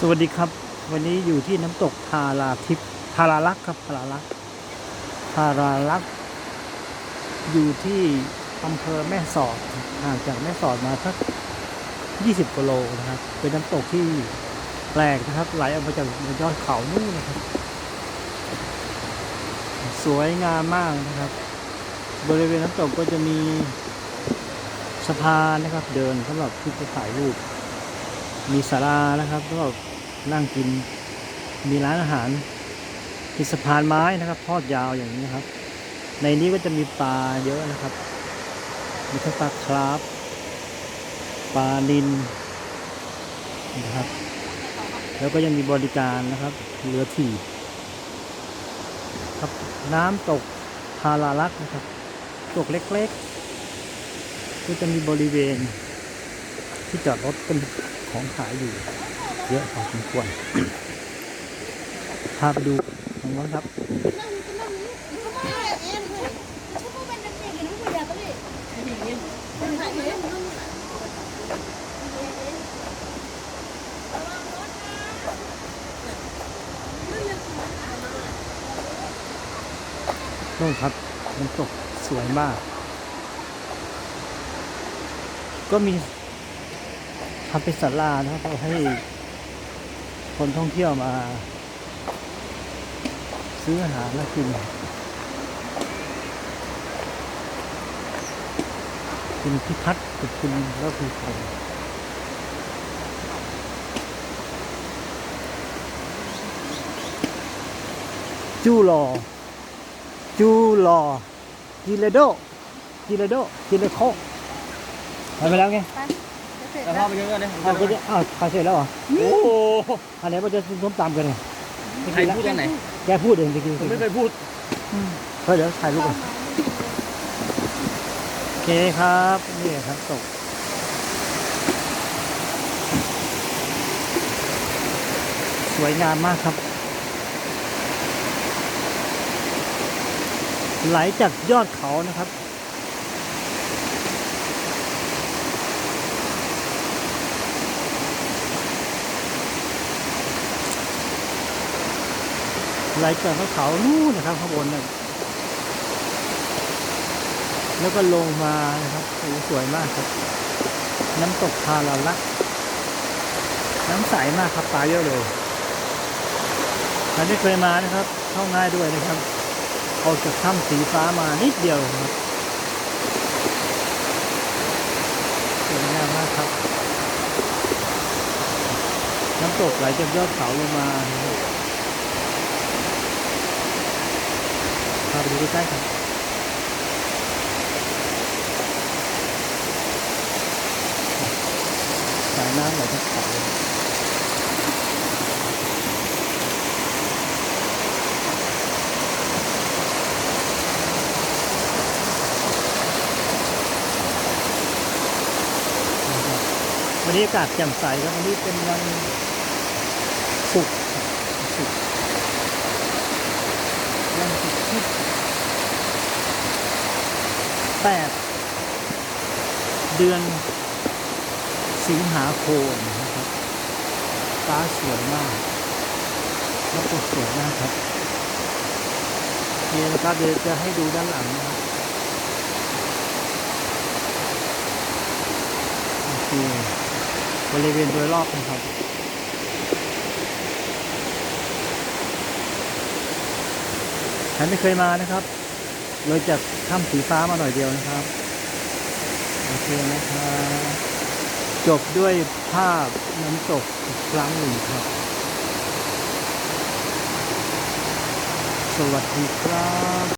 สวัสดีครับ วันนี้อยู่ที่น้ำตกทาราทิพทาราลักครับทาราลักทาราลักอยู่ที่อำเภอแม่สอดห่างจากแม่สอดมาสัก20กิโลนะครับ เป็นน้ำตกที่แปลกนะครับ ไหลออกมาจากยอดเขานู่นนะครับ สวยงามมากนะครับ บริเวณน้ำตกก็จะมีสะพานนะครับ เดินสำหรับที่จะถ่ายรูป มีศาลานะครับสำหรับนั่งกินมีร้านอาหารมีสะพานไม้นะครับทอดยาวอย่างนี้ครับ ในนี้ก็จะมีปลาเยอะนะครับ มีทั้งปลาคราฟปลานินนะครับ แล้วก็ยังมีบริการนะครับเรือถี่ครับน้ำตกทาราลักนะครับ ตกเล็กๆก็จะมีบริเวณที่จอดรถเป็น ของขายอยู่ เยอะพอสมควรพาไปดูตรงนั้นครับนู่นครับน้ำตกสวยมาก ก็มี ทำเป็นศาลานะครับเอาให้คนท่องเที่ยวมา ซื้ออาหารและกิน คุณพิพัฒน์กับคุณระพีพงศ์จูหลอ จูหลอ จิเลโด จิเลโด จิเลโคไปไปแล้วไง แล้วพ่อไปกินกันเลยอ้าวก็จะอ้าวขายเสร็จแล้วเหรอโอ้โหอันไหนว่าจะส้มตำกันเนี่ยใครพูดตอนไหนแกพูดเองจริงๆผมไม่เคยพูดเฮ้ยเดี๋ยวถ่ายรูปก่อนโอเคครับนี่ครับตกสวยงามมากครับ ไหลจากยอดเขานะครับ ไหลจากเขานู่นนะครับข้างบนนั่นแล้วก็ลงมานะครับโอ้สวยมากครับ น้ำตกทาราลักน้ำใสมากครับปลาเยอะเลยใครไม่เคยมานะครับเข้าง่ายด้วยนะครับออกจากถ้ำสีฟ้ามานิดเดียวครับสวยงามมากครับ น้ำตกไหลจากยอดเขาลงมานะครับ พาไปดูใกล้ๆครับสายน้ำไหลจากเขานะครับวันนี้อากาศแจ่มใสครับวันนี้เป็นวันศุกร์ศุกร์วันศุกร์ ที่แปดเดือนสิงหาคมนะครับฟ้าสวยมากแล้วก็สวยมากครับนี่นะครับเดี๋ยวจะให้ดูด้านหลังนะครับโอเคบริเวณโดยรอบนะครับ ฉันไม่เคยมานะครับ เลยจากถ้ำสีฟ้ามาหน่อยเดียวนะครับ โอเคนะครับ จบด้วยภาพน้ำตกอีกครั้งหนึ่งครับ สวัสดีครับ